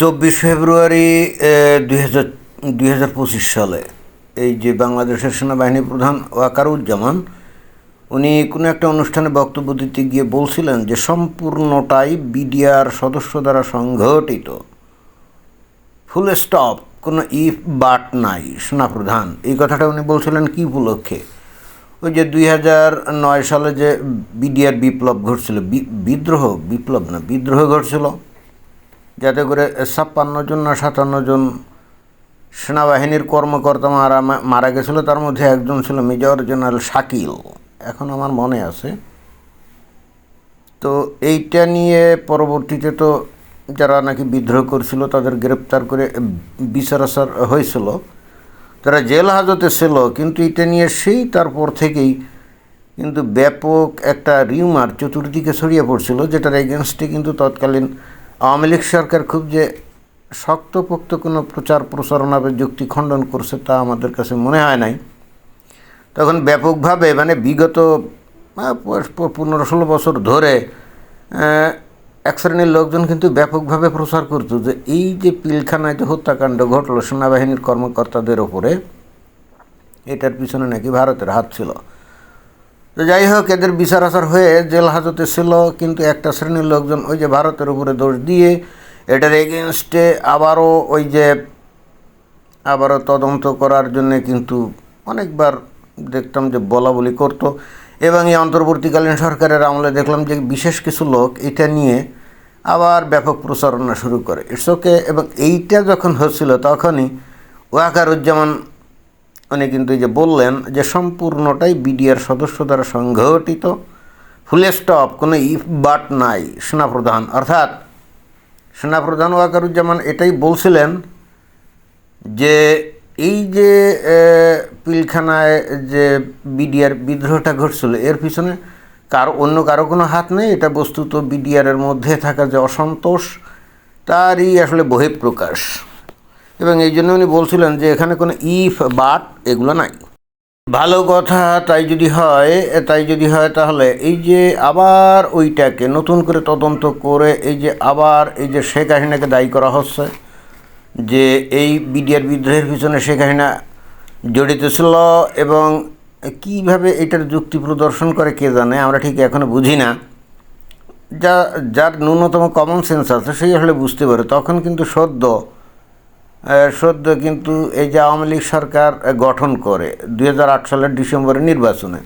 চব্বিশ ফেব্রুয়ারি দুই হাজার সালে এই যে বাংলাদেশের সেনাবাহিনী প্রধান ওয়াকারুজ্জামান, উনি কোনো একটা অনুষ্ঠানে বক্তব্য দিতে গিয়ে বলছিলেন যে সম্পূর্ণটাই বিডিআর সদস্য দ্বারা সংঘটিত। ফুল স্টপ, কোনো ইফ বাট নাই, সেনাপ্রধান। এই কথাটা উনি বলছিলেন কী উপলক্ষে? ওই যে দুই হাজার নয় সালে যে বিডিআর বিপ্লব ঘটছিল বিদ্রোহ, বিপ্লব না, বিদ্রোহ ঘটছিল। যাতে করে ছাপ্পান্ন জন না সাতান্ন জন সেনাবাহিনীর কর্মকর্তা মারা মারা গেছিল, তার মধ্যে একজন ছিল মেজর জেনারেল শাকিল। এখন আমার মনে আছে। তো এইটা নিয়ে পরবর্তীতে তো যারা নাকি বিদ্রোহ করছিল, তাদের গ্রেপ্তার করে বিচার আচার হয়েছিল। তারা জেল হাজতে ছিল, কিন্তু এটা নিয়ে সেই তারপর থেকেই কিন্তু ব্যাপক একটা রিউমার চতুর্দিকে ছড়িয়ে পড়ছিল, যেটার এগেনস্টে কিন্তু তৎকালীন আওয়ামী লীগ সরকার খুব যে শক্তপোক্ত কোনো প্রচার প্রচারণা বা যুক্তি খণ্ডন করছে তা আমাদের কাছে মনে হয় নাই। তখন ব্যাপকভাবে মানে বিগত পনেরো ষোলো বছর ধরে এক শ্রেণির লোকজন কিন্তু ব্যাপকভাবে প্রচার করতো যে এই যে পিলখানায় যে হত্যাকাণ্ড ঘটলো সেনাবাহিনীর কর্মকর্তাদের ওপরে, এটার পিছনে নাকি ভারতের হাত ছিল। তো যাই হোক, এদের বিচার আচার হয়ে জেল হাজতে ছিল, কিন্তু একটা শ্রেণির লোকজন ওই যে ভারতের উপরে দোষ দিয়ে এটার এগেনস্টে আবারও ওই যে আবারও তদন্ত করার জন্য কিন্তু অনেকবার দেখতাম যে বলা বলি করতো। এবং এই অন্তর্বর্তীকালীন সরকারের আমলে দেখলাম যে বিশেষ কিছু লোক এটা নিয়ে আবার ব্যাপক প্রচারণা শুরু করে। ইটস ওকে এবং এইটা যখন হচ্ছিল তখনই ওয়াকারুজ্জামান উনি কিন্তু যে বললেন যে সম্পূর্ণটাই বিডিআর সদস্য দ্বারা সংঘটিত। ফুলে স্টপ কোনো ইফ বাট নাই, সেনাপ্রধান। অর্থাৎ সেনাপ্রধান ওয়াকারুজ্জামান এটাই বলছিলেন যে এই যে পিলখানায় যে বিডিআর বিদ্রোহটা ঘটছিল, এর পিছনে কারও অন্য কারও কোনো হাত নেই? এটা বস্তুত বিডিআরের মধ্যে থাকা যে অসন্তোষ, তারই আসলে বহিঃপ্রকাশ। এবং এই জন্য উনি বলছিলেন যে এখানে কোনো ইফ বাট এগুলো নাই। ভালো কথা তাই যদি হয়, তাই যদি হয় তাহলে এই যে আবার ওইটাকে নতুন করে তদন্ত করে এই যে আবার এই যে শেখ হাসিনাকে দায়ী করা হচ্ছে, যে এই বিডিআর বিদ্রোহের পিছনে শেখ হাসিনা জড়িত ছিল এবং কীভাবে এটার যুক্তি প্রদর্শন করে কে জানে, আমরা ঠিক এখনও বুঝি না। যা, যার ন্যূনতম কমন সেন্স আছে, সেই আসলে বুঝতে পারে। তখন কিন্তু সদ্য সদ্য কিন্তু এই যে আওয়ামী লীগ সরকার গঠন করে দু হাজার আট সালের ডিসেম্বরের নির্বাচনে।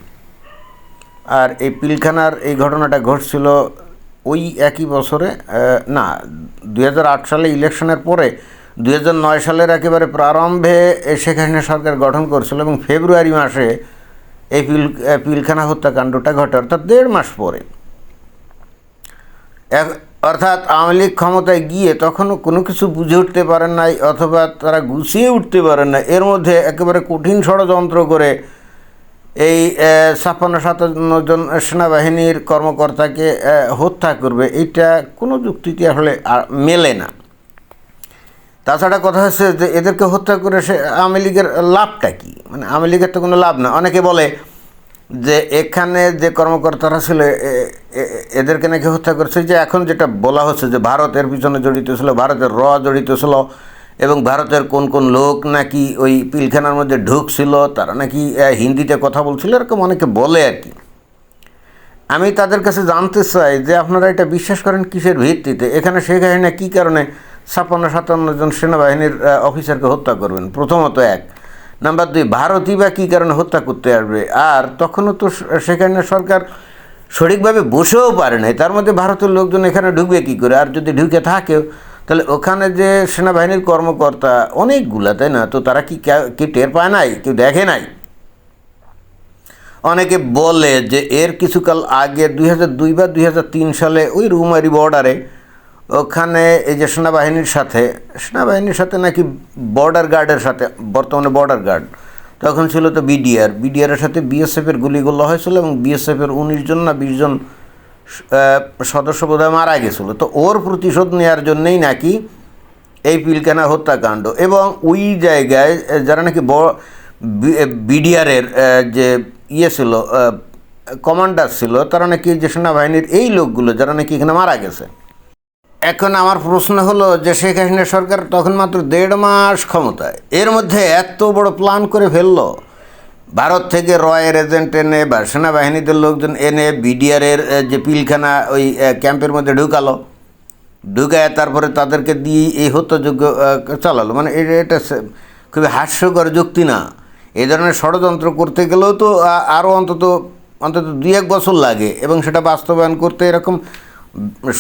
আর এই পিলখানার এই ঘটনাটা ঘটছিল ওই একই বছরে না দু হাজার আট সালে ইলেকশনের পরে দু হাজার নয় সালের একেবারে প্রারম্ভে হাসিনা সরকার গঠন করেছিল এবং ফেব্রুয়ারি মাসে এই পিল পিলখানা হত্যাকাণ্ডটা ঘটে, অর্থাৎ দেড় মাস পরে। অর্থাৎ আওয়ামী লীগ ক্ষমতায় গিয়ে তখনও কোনো কিছু বুঝে উঠতে পারেন নাই অথবা তারা গুছিয়ে উঠতে পারেন না এর মধ্যে একেবারে কঠিন ষড়যন্ত্র করে এই ছাপ্পান্ন, সাতান্ন জন সেনাবাহিনীর কর্মকর্তাকে হত্যা করবে। এটা কোনো যুক্তিতে আসলে মেলে না। তাছাড়া কথা হচ্ছে যে এদেরকে হত্যা করে সে আওয়ামী লীগের লাভটা কী? মানে আওয়ামী লীগের তো কোনো লাভ না। অনেকে বলে যে এখানে যে কর্মকর্তারা ছিল এদেরকে নাকি হত্যা করছে? যে এখন যেটা বলা হচ্ছে যে ভারতের পিছনে জড়িত ছিল, ভারতের র জড়িত ছিল, এবং ভারতের কোন কোন লোক নাকি ওই পিলখানার মধ্যে ঢুকছিল, তারা নাকি হিন্দিতে কথা বলছিল, এরকম অনেকে বলে আর কি। আমি তাদের কাছে জানতে চাই যে আপনারা এটা বিশ্বাস করেন কিসের ভিত্তিতে? এখানে শেখ হাসিনা কী কারণে ছাপ্পান্ন সাতান্ন জন সেনাবাহিনীর অফিসারকে হত্যা করবেন? প্রথমত এক। নাম্বার দুই, ভারতই বা কী কারণে হত্যা করতে আসবে? আর তখনও তো সেখানে সরকার সঠিকভাবে বসেও পারে নাই। তার মধ্যে ভারতের লোকজন এখানে ঢুকবে কী করে? আর যদি ঢুকে থাকেও তাহলে ওখানে যে সেনাবাহিনীর কর্মকর্তা অনেকগুলা, তাই না? তো তারা কি কে- টের পায় নাই? কেউ দেখে নাই? অনেকে বলে যে এর কিছুকাল আগে দুই দুই বা দুই হাজার তিন সালে ওই রুমারি বর্ডারে ওখানে এই যে সেনাবাহিনীর সাথে সেনাবাহিনীর সাথে নাকি বর্ডার গার্ডের সাথে, বর্তমানে বর্ডার গার্ড তখন ছিল তো বিডিআর বিডিআরের সাথে বিএসএফের গুলিগুলো হয়েছিল এবং বিএসএফের উনিশ জন না বিশ জন সদস্য বোধহয় মারা গেছিল। তো ওর প্রতিশোধ নেওয়ার জন্যেই নাকি এই পিলকানা হত্যাকাণ্ড এবং ওই জায়গায় যারা নাকি বিডিআরের যে ইয়ে ছিল কমান্ডার ছিল, তারা নাকি যে সেনাবাহিনীর এই লোকগুলো, যারা নাকি এখানে মারা গেছে। এখন আমার প্রশ্ন হলো যে শেখ হাসিনা সরকার তখন মাত্র দেড় মাস ক্ষমতায়। এর মধ্যে এত বড় প্ল্যান করে ফেলল। ভারত থেকে রয়ের এজেন্ট এনে বা সেনাবাহিনীদের লোকজন এনে বিডিআরের যে পিলখানা ওই ক্যাম্পের মধ্যে ঢুকালো। ঢুকায় তারপরে তাদেরকে দিয়ে এই হত্যযোগ্য চালালো। মানে এটা খুবই হাস্যকর যুক্তি না। এই ধরনের ষড়যন্ত্র করতে গেলেও তো আরও অন্তত অন্তত দুই এক বছর লাগে এবং সেটা বাস্তবায়ন করতে এরকম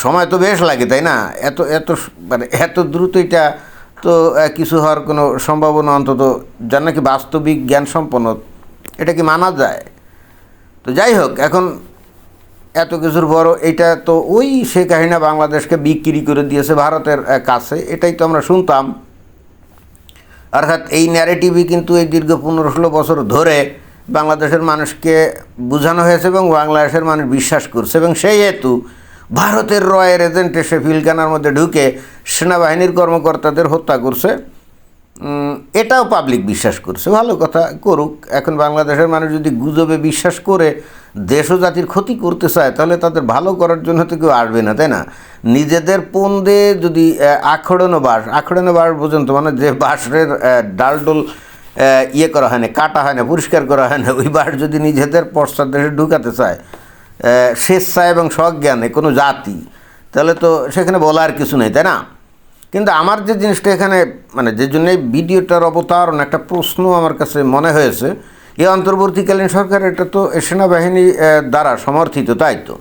সময় তো বেশ লাগে, তাই না? এত এত মানে এত দ্রুত এটা তো কিছু হওয়ার কোনো সম্ভাবনা অন্তত যার নাকি বাস্তবিক জ্ঞান সম্পন্ন, এটা কি মানা যায়? তো যাই হোক, এখন এত কিছুর বড় এটা তো ওই শেখ হাসিনা বাংলাদেশকে বিক্রি করে দিয়েছে ভারতের কাছে, এটাই তো আমরা শুনতাম। অর্থাৎ এই ন্যারেটিভই কিন্তু এই দীর্ঘ পনেরো ষোলো বছর ধরে বাংলাদেশের মানুষকে বোঝানো হয়েছে এবং বাংলাদেশের মানুষ বিশ্বাস করছে এবং সেই হেতু ভারতের রয়ের এজেন্ট এসে ফিলখানার মধ্যে ঢুকে সেনাবাহিনীর কর্মকর্তাদের হত্যা করছে। এটাও পাবলিক বিশ্বাস করছে। ভালো কথা, করুক। এখন বাংলাদেশের মানুষ যদি গুজবে বিশ্বাস করে দেশ ও জাতির ক্ষতি করতে চায়, তাহলে তাদের ভালো করার জন্য তো কেউ আসবে না, তাই না? নিজেদের পন্দে যদি আখড়ানো বাস আখড়ানো বাস পর্যন্ত মানে যে বাঁশের ডালডোল ইয়ে করা হয় না, কাটা হয় না, পরিষ্কার করা হয় না, ওই বাস যদি নিজেদের পশ্চাৎ দেশে ঢুকাতে চায় আহ, স্বেচ্ছায় এবং সজ্ঞানে কোনো জাতি। তাহলে তো সেখানে বলার কিছু নেই তাই না? কিন্তু আমার যে জিনিসটা এখানে মানে যে জন্য এই ভিডিওটার অবতারণ একটা প্রশ্ন আমার কাছে মনে হয়েছে এই অন্তর্বর্তীকালীন সরকার এটা তো সেনাবাহিনী দ্বারা সমর্থিত তাই তো?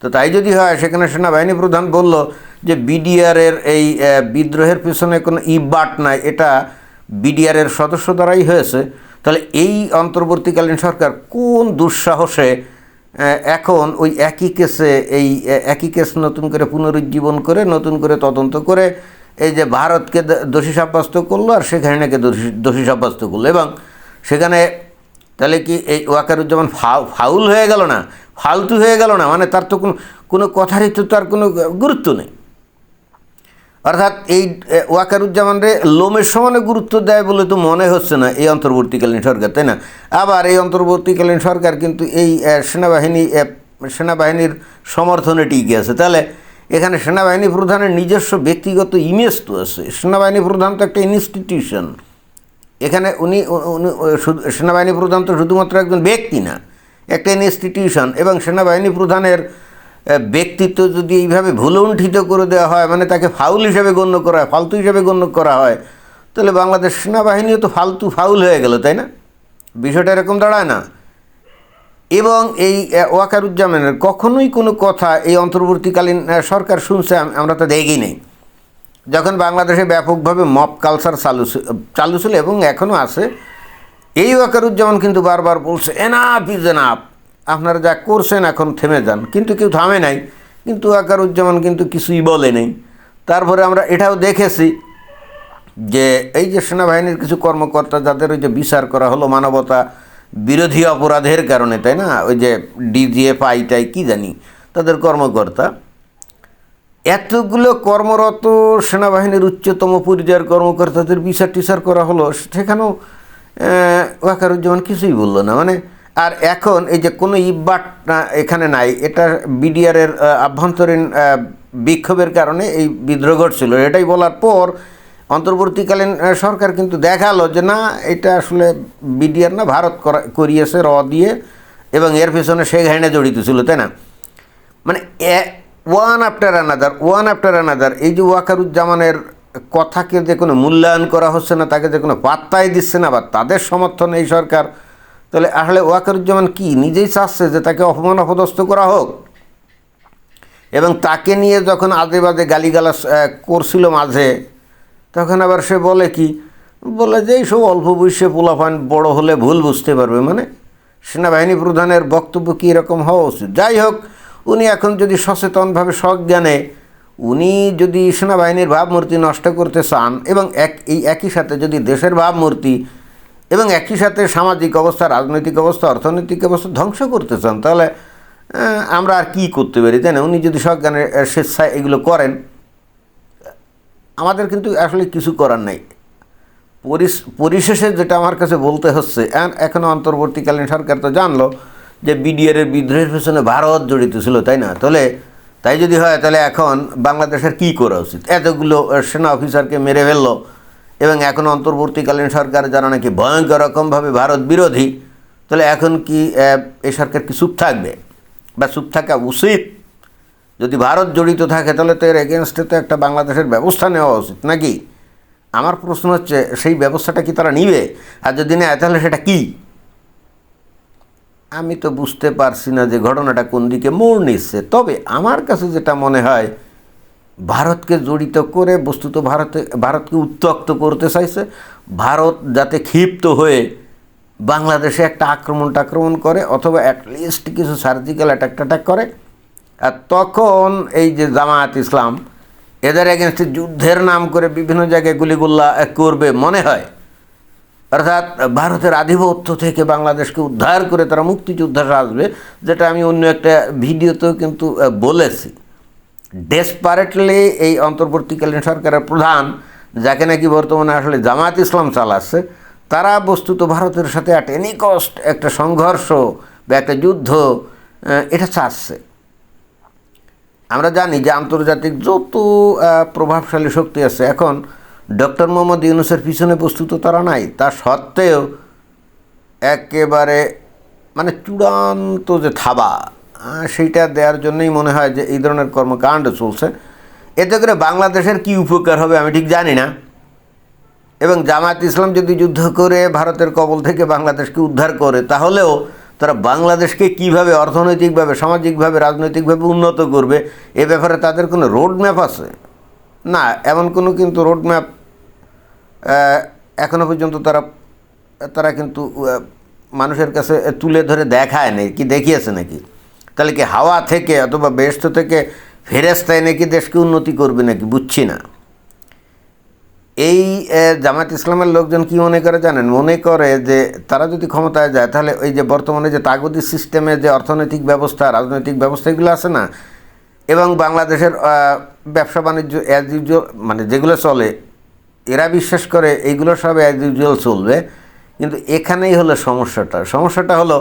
তো তাই যদি হয় সেখানে সেনাবাহিনী প্রধান বলল যে বিডিআরের এই বিদ্রোহের পিছনে কোনো ইবাট নাই এটা বিডিআরের সদস্য দ্বারাই হয়েছে। তাহলে এই অন্তর্বর্তীকালীন সরকার কোন দুঃসাহসে এখন ওই একই কেসে এই একই কেস নতুন করে পুনরুজ্জীবন করে, নতুন করে তদন্ত করে, এই যে ভারতকে দোষী সাব্যস্ত করল আর সেখানে নাকি দোষী দোষী সাব্যস্ত করল। এবং সেখানে তাহলে কি এই ওয়াকারুজ্জামান ফাউ, ফাউল হয়ে গেল না? ফালতু হয়ে গেল না? মানে তার তো কোনো কোনো কথারই তো তার কোনো গুরুত্ব নেই। অর্থাৎ এই ওয়াকারুজ্জামানরে লোমের সমানে গুরুত্ব দেয় বলে তো মনে হচ্ছে না এই অন্তর্বর্তীকালীন সরকার, তাই না? আবার এই অন্তর্বর্তীকালীন সরকার কিন্তু এই সেনাবাহিনী সেনাবাহিনীর সমর্থনে টিকে আছে। তাহলে এখানে সেনাবাহিনী প্রধানের নিজস্ব ব্যক্তিগত ইমেজ তো আছে। সেনাবাহিনী প্রধান তো একটা ইনস্টিটিউশন এখানে উনি উনি সেনাবাহিনী প্রধান তো শুধুমাত্র একজন ব্যক্তি না, একটা ইনস্টিটিউশন এবং সেনাবাহিনী প্রধানের ব্যক্তিত্ব যদি এইভাবে ভুলুণ্ঠিত করে দেওয়া হয় মানে তাকে ফাউল হিসেবে গণ্য করা হয়, ফালতু হিসেবে গণ্য করা হয়, তাহলে বাংলাদেশ সেনাবাহিনীও তো ফালতু ফাউল হয়ে গেল, তাই না? বিষয়টা এরকম দাঁড়ায় না। এবং এই ওয়াকারুজ্জামানের কখনোই কোনো কথা এই অন্তর্বর্তীকালীন সরকার শুনছে আমরা তো দেখি নেই। যখন বাংলাদেশে ব্যাপকভাবে মপ কালচার চালু চালু ছিল এবং এখনও আছে, এই ওয়াকারুজ্জামান কিন্তু বারবার বলছে, এনাফ ইজ এনাফ। আপনারা যা করছেন এখন থেমে যান। কিন্তু কেউ থামে নাই। কিন্তু ওয়াকারুজ্জামান কিন্তু কিছুই বলে নেই। তারপরে আমরা এটাও দেখেছি যে এই যে সেনাবাহিনীর কিছু কর্মকর্তা, যাদের ওই যে বিচার করা হলো মানবতা বিরোধী অপরাধের কারণে, তাই না? ওই যে ডিজিএফ আইটাই কী জানি, তাদের কর্মকর্তা। এতগুলো কর্মরত সেনাবাহিনীর উচ্চতম পর্যায়ের কর্মকর্তাদের বিচার টিচার করা হলো, সেখানেও ওয়াকারুজ্জামান কিছুই বলল না। মানে আর এখন এই যে কোনো ইবাট এখানে নাই। এটা বিডিআরের আভ্যন্তরীণ বিক্ষোভের কারণে এই বিদ্রোহ ঘটছিল। এটাই বলার পর অন্তর্বর্তীকালীন সরকার কিন্তু দেখাল যে না, এটা আসলে বিডিআর না, ভারত করা, করিয়েছে র দিয়ে এবং এর পেছনে শেখ হাসিনা জড়িত ছিল, তাই না? মানে one after another one after another এই যে ওয়াকারুজ্জামানের কথাকে যে কোনো মূল্যায়ন করা হচ্ছে না, তাকে যে কোনো পাত্তাই দিচ্ছে না, বা তাদের সমর্থনে এই সরকার তাহলে আসলে ওয়াকারুজ্জামান কি? নিজেই চাচ্ছে যে তাকে অপমান অপদস্থ করা হোক? এবং তাকে নিয়ে যখন আজে বাজে গালিগালাজ আহ, করছিল মাঝে তখন আবার সে বলে কি? বলে যে এইসব অল্প বয়সে পোলাপান বড় হলে ভুল বুঝতে পারবে। মানে সেনাবাহিনী প্রধানের বক্তব্য কী এরকম হওয়া উচিত? যাই হোক উনি এখন যদি সচেতনভাবে সজ্ঞানে উনি যদি সেনাবাহিনীর ভাবমূর্তি নষ্ট করতে চান এবং এক এই একই সাথে যদি দেশের ভাবমূর্তি এবং একই সাথে সামাজিক অবস্থা রাজনৈতিক অবস্থা অর্থনৈতিক অবস্থা ধ্বংস করতে চান তাহলে আমরা আর কী করতে পারি তাই না? উনি যদি সজ্ঞানে আহ, স্বেচ্ছায় এগুলো করেন আমাদের কিন্তু আসলে কিছু করার নাই। পরিশেষে যেটা আমার কাছে বলতে হচ্ছে এন- এখন অন্তর্বর্তীকালীন সরকার তো জানলো যে বিডিআরের বিদ্রোহের পেছনে ভারত জড়িত ছিল তাই না? তাহলে তাই যদি হয় তাহলে এখন বাংলাদেশের কি করা উচিত? এতগুলো সেনা অফিসারকে মেরে ফেলল এবং এখন অন্তর্বর্তীকালীন সরকার যারা নাকি ভয়ঙ্কর রকমভাবে ভারত বিরোধী, তাহলে এখন কি এই সরকার কি চুপ থাকবে? বা চুপ থাকা উচিত? যদি ভারত জড়িত থাকে, তাহলে তো এর এগেনস্টে তো একটা বাংলাদেশের ব্যবস্থা নেওয়া উচিত, নাকি? আমার প্রশ্ন হচ্ছে, সেই ব্যবস্থাটা কি তারা নিবে? আর যদি নেয়, তাহলে সেটা কী? আমি তো বুঝতে পারছি না যে ঘটনাটা কোন দিকে মোড় নিচ্ছে। তবে আমার কাছে যেটা মনে হয় ভারতকে জড়িত করে, বস্তুত ভারতে, ভারতকে উত্তক্ত করতে চাইছে। ভারত যাতে ক্ষিপ্ত হয়ে বাংলাদেশে একটা আক্রমণ টাক্রমণ করে, অথবা অ্যাটলিস্ট কিছু সার্জিক্যাল অ্যাটাক ট্যাটাক করে। আর তখন এই যে জামায়াত ইসলাম, এদের এগেনস্টে যুদ্ধের নাম করে বিভিন্ন জায়গায় গুলিগুল্লা করবে মনে হয়। অর্থাৎ ভারতের আধিপত্য থেকে বাংলাদেশকে উদ্ধার করে তারা মুক্তিযুদ্ধে আসবে, যেটা আমি অন্য একটা ভিডিওতেও কিন্তু বলেছি। ডেসপারেটলি এই অন্তর্বর্তীকালীন সরকারের প্রধান, যাকে নাকি বর্তমানে আসলে জামায়াত ইসলাম চালাচ্ছে, তারা বস্তুত ভারতের সাথে অ্যাট এনি কস্ট একটা সংঘর্ষ বা একটা যুদ্ধ এটা চাচ্ছে। আমরা জানি যে আন্তর্জাতিক যত প্রভাবশালী শক্তি আছে, এখন ডক্টর মোহাম্মদ ইউনুসের পিছনে বস্তুত তারা নাই। তা সত্ত্বেও একেবারে মানে চূড়ান্ত যে থাবা সেইটা দেওয়ার জন্যই মনে হয় যে এই ধরনের কর্মকাণ্ড চলছে। এতে করে বাংলাদেশের কি উপকার হবে আমি ঠিক জানি না। এবং জামায়াত ইসলাম যদি যুদ্ধ করে ভারতের কবল থেকে বাংলাদেশকে উদ্ধার করে, তাহলেও তারা বাংলাদেশকে কীভাবে অর্থনৈতিকভাবে, সামাজিকভাবে, রাজনৈতিকভাবে উন্নত করবে, এ ব্যাপারে তাদের কোনো রোড ম্যাপ আছে? না, এমন কোনো কিন্তু রোড ম্যাপ এখনও পর্যন্ত তারা তারা কিন্তু মানুষের কাছে তুলে ধরে দেখায় নেই। কি দেখিয়েছে নাকি? তাহলে কি হাওয়া থেকে অথবা বেস্ত থেকে ফেরেস্তায় নাকি দেশকে উন্নতি করবে নাকি? বুঝছি না। এই জামাত ইসলামের লোকজন কি মনে করে জানেন? মনে করে যে তারা যদি ক্ষমতায় যায়, তাহলে ওই যে বর্তমানে যে তাগদি সিস্টেমে যে অর্থনৈতিক ব্যবস্থা, রাজনৈতিক ব্যবস্থা, এগুলো আছে না? এবং বাংলাদেশের ব্যবসা বাণিজ্য অ্যাজ ইউজুয়াল মানে যেগুলো চলে, এরা বিশ্বাস করে এইগুলো সব অ্যাজ ইউজুয়াল চলবে। কিন্তু এখানেই হলো সমস্যাটা। সমস্যাটা হলো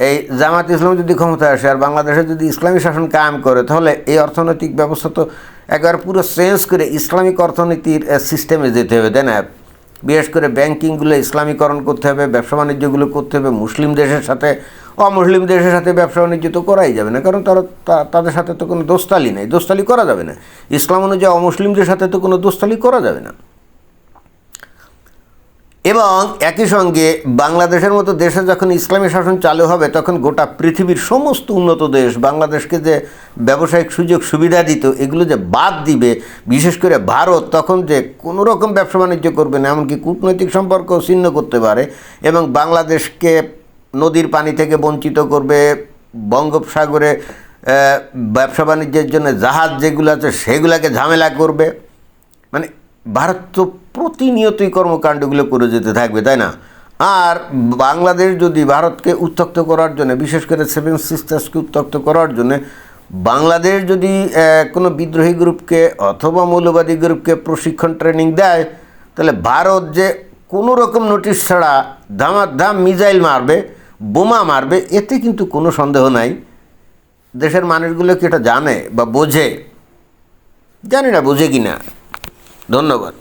এই জামাত ইসলাম যদি ক্ষমতায় আসে আর বাংলাদেশে যদি ইসলামী শাসন কায়েম করে, তাহলে এই অর্থনৈতিক ব্যবস্থা তো একবার পুরো চেঞ্জ করে ইসলামিক অর্থনীতির সিস্টেমে যেতে হবে, তাই না? বিশেষ করে ব্যাংকিংগুলো ইসলামীকরণ করতে হবে, ব্যবসা বাণিজ্যগুলো করতে হবে, মুসলিম দেশের সাথে, অমুসলিম দেশের সাথে ব্যবসা বাণিজ্য তো করাই যাবে না, কারণ তারা তাদের সাথে তো কোনো দোস্তালি নেই, দোস্তালি করা যাবে না। ইসলাম অনুযায়ী অমুসলিমদের সাথে তো কোনো দোস্তালি করা যাবে না। এবং একই সঙ্গে বাংলাদেশের মতো দেশে যখন ইসলামী শাসন চালু হবে, তখন গোটা পৃথিবীর সমস্ত উন্নত দেশ বাংলাদেশকে যে ব্যবসায়িক সুযোগ সুবিধা দিত, এগুলো যে বাদ দিবে, বিশেষ করে ভারত, তখন যে কোনো রকম ব্যবসা বাণিজ্য করবে না, এমনকি কূটনৈতিক সম্পর্ক ছিন্ন করতে পারে এবং বাংলাদেশকে নদীর পানি থেকে বঞ্চিত করবে, বঙ্গোপসাগরে ব্যবসা বাণিজ্যের জন্য জাহাজ যেগুলো আছে সেগুলোকে ঝামেলা করবে। মানে ভারত তো প্রতিনিয়তই কর্মকাণ্ডগুলো করে যেতে থাকবে, তাই না? আর বাংলাদেশ যদি ভারতকে উত্তক্ত করার জন্য, বিশেষ করে সেভেন সিস্টার্সকে উত্তক্ত করার জন্য, বাংলাদেশ যদি কোনো বিদ্রোহী গ্রুপকে অথবা মৌলবাদী গ্রুপকে প্রশিক্ষণ ট্রেনিং দেয়, তাহলে ভারত যে কোনো রকম নোটিশ ছাড়া ধামাধাম মিজাইল মারবে, বোমা মারবে, এতে কিন্তু কোনো সন্দেহ নাই। দেশের মানুষগুলো কি এটা জানে বা বোঝে? জানি না, বোঝে কি না ধন্যবাদ।